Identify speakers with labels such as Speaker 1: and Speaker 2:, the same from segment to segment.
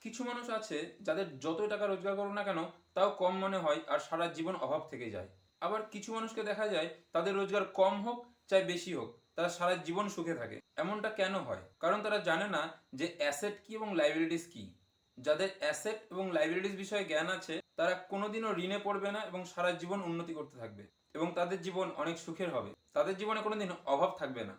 Speaker 1: কিছু মানুষ আছে যাদের যতই টাকা রোজগার করুক না কেন, তাও কম মনে হয় আর সারা জীবন অভাব থেকে যায়। আবার কিছু মানুষকে দেখা যায়, তাদের রোজগার কম হোক, চাই বেশি হোক, তারা সারা জীবন সুখে থাকে। এমনটা কেন হয়? কারণ তারা জানে না যে অ্যাসেট কি এবং লাইবিলিটিস কি। যাদের অ্যাসেট এবং লাইবিলিটিস বিষয়ে জ্ঞান আছে, তারা কোনোদিনও ঋণে পড়বে না এবং সারা জীবন উন্নতি করতে থাকবে। এবং তাদের জীবন অনেক সুখের হবে। তাদের জীবনে কোনোদিন অভাব থাকবে না।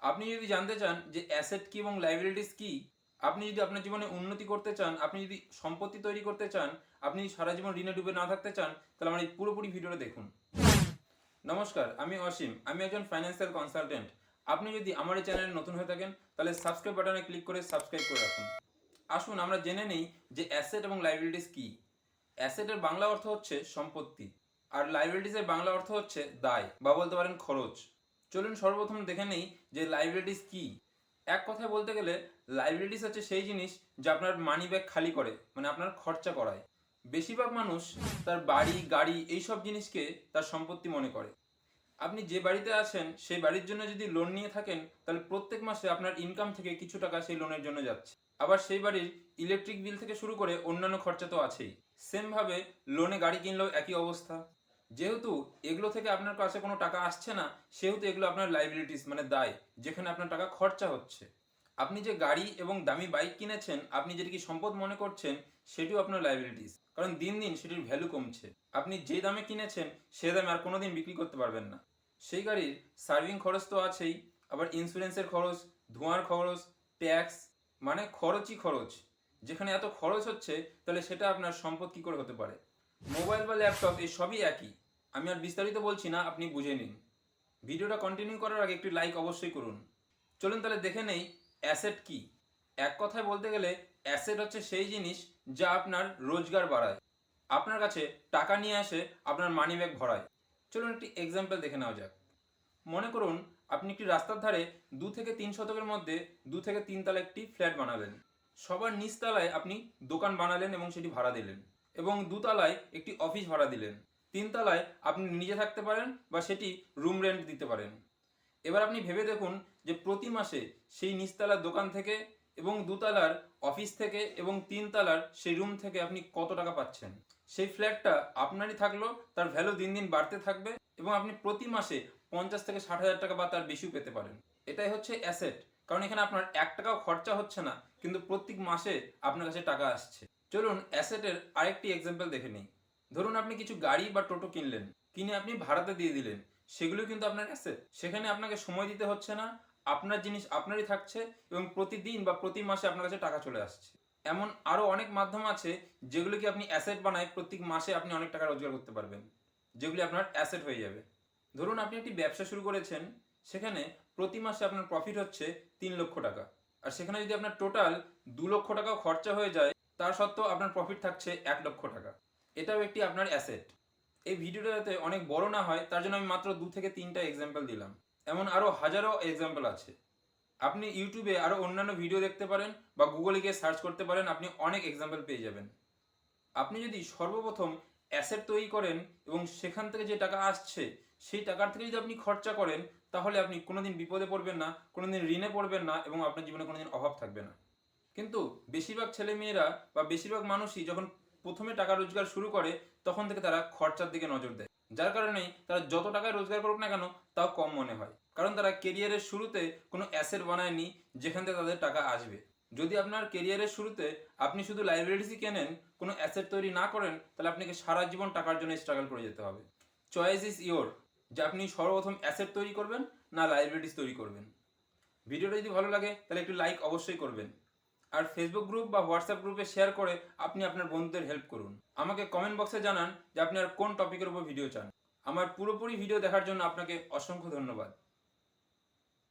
Speaker 1: আপনি যদি জানতে চান যে অ্যাসেট কি এবং লাইবিলিটিস কি আপনি যদি আপনার জীবনে উন্নতি করতে চান, আপনি যদি সম্পত্তি তৈরি করতে চান, আপনি সারা জীবন ঋণে ডুবে না থাকতে চান, তাহলে আমার এই পুরোপুরি ভিডিওটা দেখুন। নমস্কার, আমি অসীম, আমি একজন ফাইন্যান্সিয়াল কনসালটেন্ট আপনি যদি আমার এই চ্যানেলে নতুন হয়ে থাকেন, তাহলে সাবস্ক্রাইব বাটনে ক্লিক করে সাবস্ক্রাইব করে রাখুন। আসুন, আমরা জেনে নেই যে অ্যাসেট এবং লাইবিলিটিস কি। অ্যাসেটের বাংলা অর্থ হচ্ছে সম্পত্তি, আর লাইবিলিটিসের বাংলা অর্থ হচ্ছে দায়, বা বলতে পারেন খরচ। চলুন সর্বপ্রথম দেখে নেই যে লাইবিলিটিস কি। এক কথায় বলতে গেলে লাইবিলিটিস হচ্ছে সেই জিনিস যা আপনার মানি ব্যাগ খালি করে মানে আপনার খরচা করায়। বেশিরভাগ মানুষ তার বাড়ি, গাড়ি এইসব জিনিসকে তার সম্পত্তি মনে করে। আপনি যে বাড়িতে আছেন, সেই বাড়ির জন্য যদি লোন নিয়ে থাকেন, তাহলে প্রত্যেক মাসে আপনার ইনকাম থেকে কিছু টাকা সেই লোনের জন্য যাচ্ছে। আবার সেই বাড়ির ইলেকট্রিক বিল থেকে শুরু করে অন্যান্য খরচা তো আছেই। সেমভাবে লোনে গাড়ি কিনলেও একই অবস্থা। যেহেতু এগুলো থেকে আপনার কাছে কোনো টাকা আসছে না, সেহেতু এগুলো আপনার লাইবিলিটিস মানে দায়, যেখানে আপনার টাকা খরচা হচ্ছে। আপনি যে গাড়ি এবং দামি বাইক কিনেছেন, আপনি যেটি কি সম্পদ মনে করছেন, সেটিও আপনার লাইবিলিটিস কারণ দিন দিন সেটির ভ্যালু কমছে। আপনি যে দামে কিনেছেন, সে দামে আর কোনোদিন বিক্রি করতে পারবেন না। সেই গাড়ির সার্ভিং খরচ তো আছেই, আবার ইন্স্যুরেন্সের খরচ, ধোঁয়ার খরচ ট্যাক্স মানে খরচই খরচ। যেখানে এত খরচ হচ্ছে, তাহলে সেটা আপনার সম্পদ কী করে হতে পারে? মোবাইল বা ল্যাপটপ, এই সবই একই। আমি আর বিস্তারিত বলছি না, আপনি বুঝে নিন। ভিডিওটা কন্টিনিউ করার আগে একটি লাইক অবশ্যই করুন। চলুন তাহলে দেখে নেই অ্যাসেট কি? এক কথায় বলতে গেলে অ্যাসেট হচ্ছে সেই জিনিস যা আপনার রোজগার বাড়ায়। আপনার কাছে টাকা নিয়ে আসে আপনার মানি ব্যাগ ভরায়। চলুন একটি এক্সাম্পল দেখে নেওয়া যাক। মনে করুন, আপনি একটি রাস্তার ধারে দু থেকে তিন শতকের মধ্যে দু থেকে তিন তলা একটি ফ্ল্যাট বানালেন। সবার নিচতলায় আপনি দোকান বানালেন এবং সেটি ভাড়া দিলেন। এবং দুতলায় একটি অফিস ভাড়া দিলেন। তিনতলায় আপনি নিজে থাকতে পারেন বা সেটি রুম রেন্ট দিতে পারেন। এবার আপনি ভেবে দেখুন যে প্রতি মাসে সেই নিচতলার দোকান থেকে এবং দুতলার অফিস থেকে এবং তিনতলার সেই রুম থেকে আপনি কত টাকা পাচ্ছেন? সেই ফ্ল্যাটটা আপনারই থাকল, তার ভ্যালু দিন দিন বাড়তে থাকবে এবং আপনি প্রতি মাসে পঞ্চাশ থেকে ষাট হাজার টাকা বা তার বেশিও পেতে পারেন। এটাই হচ্ছে অ্যাসেট কারণ এখানে আপনার এক টাকাও খরচা হচ্ছে না, কিন্তু প্রত্যেক মাসে আপনার কাছে টাকা আসছে। চলুন অ্যাসেটের আরেকটি এক্সাম্পল দেখে নিই। ধরুন আপনি কিছু গাড়ি বা টোটো কিনলেন, কিনে আপনি ভাড়াতে দিয়ে দিলেন, সেগুলো কিন্তু আপনার অ্যাসেট সেখানে আপনাকে সময় দিতে হচ্ছে না, আপনার জিনিস আপনারই থাকছে এবং প্রতিদিন বা প্রতি মাসে আপনার কাছে টাকা চলে আসছে। এমন আরও অনেক মাধ্যম আছে যেগুলো কি আপনি অ্যাসেট বানায় প্রত্যেক মাসে আপনি অনেক টাকা রোজগার করতে পারবেন, যেগুলি আপনার অ্যাসেট হয়ে যাবে। ধরুন আপনি একটি ব্যবসা শুরু করেছেন, সেখানে প্রতি মাসে আপনার প্রফিট হচ্ছে তিন লক্ষ টাকা। আর সেখানে যদি আপনার টোটাল দু লক্ষ টাকাও খরচা হয়ে যায় তার সত্ত্বেও আপনার প্রফিট থাকছে এক লক্ষ টাকা। এটাও একটি আপনার অ্যাসেট এই ভিডিওটা যাতে অনেক বড় না হয়, তার জন্য আমি মাত্র দু থেকে তিনটা এক্সাম্পল দিলাম। এমন আরও হাজারো এক্সাম্পল আছে। আপনি ইউটিউবে আরও অন্যান্য ভিডিও দেখতে পারেন বা গুগলে গিয়ে সার্চ করতে পারেন, আপনি অনেক এক্সাম্পল পেয়ে যাবেন। আপনি যদি সর্বপ্রথম অ্যাসেট তৈরি করেন এবং সেখান থেকে যে টাকা আসছে, সেই টাকার থেকে যদি আপনি খরচা করেন, তাহলে আপনি কোনোদিন বিপদে পড়বেন না, কোনোদিন ঋণে পড়বেন না এবং আপনার জীবনে কোনোদিন অভাব থাকবে না। কিন্তু বেশিরভাগ ছেলে মেয়েরা বা বেশিরভাগ মানুষই যখন প্রথমে টাকা রোজগার শুরু করে, তখন থেকে তারা খরচার দিকে নজর দেয়। যার কারণেই তারা যত টাকায় রোজগার করুক না কেন, তাও কম মনে হয়। কারণ তারা কেরিয়ারের শুরুতে কোনো অ্যাসেট বানায়নি, যেখান থেকে তাদের টাকা আসবে। যদি আপনার কেরিয়ারের শুরুতে আপনি শুধু লাইব্রেরিসই কেনেন, কোনো অ্যাসেট তৈরি না করেন, তাহলে আপনাকে সারা জীবন টাকার জন্য স্ট্রাগল করে যেতে হবে। চয়েস ইজ ইয়োর, যে আপনি সর্বপ্রথম অ্যাসেট তৈরি করবেন না লাইব্রেরিস তৈরি করবেন। ভিডিওটা যদি ভালো লাগে, তাহলে একটু লাইক অবশ্যই করবেন। আর ফেসবুক গ্রুপ বা হোয়াটসঅ্যাপ গ্রুপে শেয়ার করে আপনি আপনার বন্ধুদের হেল্প করুন। আমাকে কমেন্ট বক্সে জানান যে আপনি আর কোন টপিকের উপর ভিডিও চান। আমার পুরোপুরি ভিডিও দেখার জন্য আপনাকে অসংখ্য ধন্যবাদ।